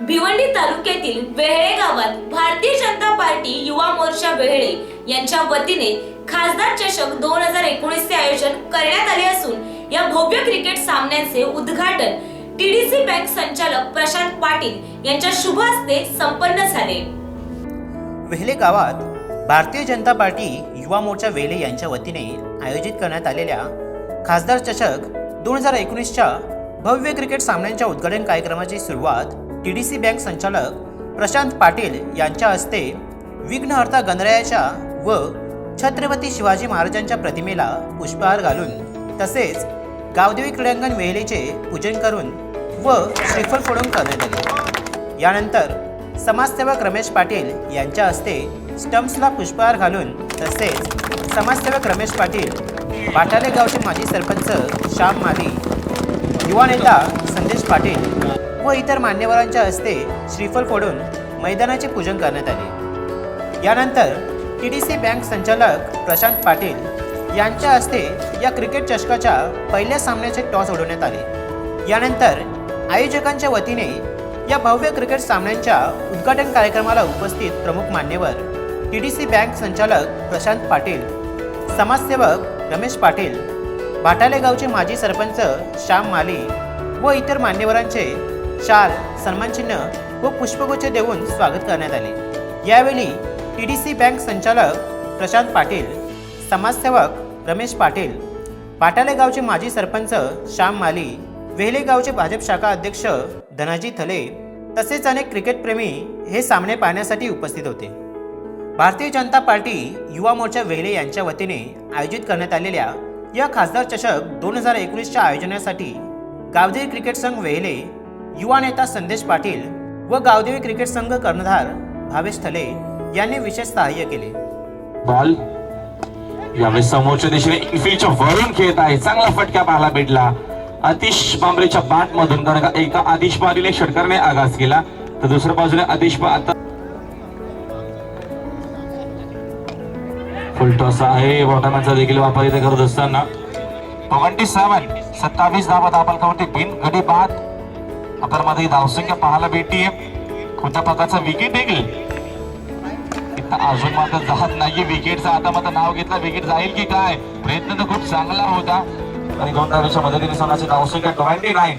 भिवंडी तालुक्यातील वेहळे गावात भारतीय जनता पार्टी युवा मोर्चा वेहळे यांच्या वतीने खासदार चषक दोन हजार एकोणीस चे आयोजन करण्यात आले असून या भव्य क्रिकेट सामन्यांचे उद्घाटन टीडीसी बँक संचालक प्रशांत पाटील यांच्या शुभ हस्ते संपन्न झाले. वेहले गावात भारतीय जनता पार्टी युवा मोर्चा वेले यांच्या वतीने आयोजित करण्यात आलेल्या खासदार चषक दोन हजार एकोणीसच्या भव्य क्रिकेट सामन्यांच्या उद्घाटन कार्यक्रमाची सुरुवात टी डी सी बँक संचालक प्रशांत पाटील यांच्या हस्ते विघ्नहर्ता गणरायाच्या व छत्रपती शिवाजी महाराजांच्या प्रतिमेला पुष्पहार घालून तसेच गावदेवी क्रीडांगण वेहेलेचे पूजन करून व श्रीफळ फोडून करण्यात आले. यानंतर समाजसेवक रमेश पाटील यांच्या हस्ते स्टम्प्सला पुष्पहार घालून तसेच समाजसेवक रमेश पाटील बाटाले गावचे माजी सरपंच श्याम माली युवा नेता संदेश पाटील व इतर मान्यवरांच्या हस्ते श्रीफल फोडून मैदानाचे पूजन करण्यात आले. यानंतर टी डी सी बँक संचालक प्रशांत पाटील यांच्या हस्ते या क्रिकेट चषकाच्या पहिल्या सामन्याचे टॉस उडवण्यात आले. यानंतर आयोजकांच्या वतीने या भव्य क्रिकेट सामन्यांच्या उद्घाटन कार्यक्रमाला उपस्थित प्रमुख मान्यवर टी डी सी बँक संचालक प्रशांत पाटील समाजसेवक रमेश पाटील भाटाले गावचे माजी सरपंच श्याम माली व इतर मान्यवरांचे शाल सन्मानचिन्ह व पुष्पगुच्छ देऊन स्वागत करण्यात आले. यावेळी टी डी सी बँक संचालक प्रशांत पाटील समाजसेवक रमेश पाटील पाटाले गावचे माजी सरपंच श्याम माली वेहले गावचे भाजप शाखा अध्यक्ष धनाजी थले तसेच अनेक क्रिकेटप्रेमी हे सामने पाहण्यासाठी उपस्थित होते. भारतीय जनता पार्टी युवा मोर्चा वेहले यांच्या वतीने आयोजित करण्यात आलेल्या या खासदार चषक दोन हजार एकोणीसच्या आयोजनासाठी गावदेवी क्रिकेट संघ वेहले युवा नेता संदेश पाटील व गावदेवी क्रिकेट संघ कर्णधार भावेश थले यांनी विशेष सहाय्य केले. बॉल यावेळी समोरच्या दिशेने इनफिल्डच्या वरून खेळत आहे. चांगला फटका पाहायला भेटला. आतिश बांबरेच्या बाट मधून कारण का एका आदिश बारीने षटकारने आघात केला. तर दुसऱ्या बाजूने आदिश आता फुलटॉस आहे. वॉटरमॅनचा देखील वापर इथे करत असताना. पवंटी सेवन सत्तावीस धावा दाबाल कवटी बिन गडी बाद आपल्यामध्ये धावसंख्या पाहायला भेटते कोणत्या प्रकारचा विकेट देखील अजून मात्र जात नाहीये. विकेटचा आता मात्र नाव घेतलं. विकेट जाईल की काय? प्रयत्न तर खूप चांगला होता. आणि दोन धावेच्या मदतीने संघाची धावसंख्या ट्वेंटी नाईन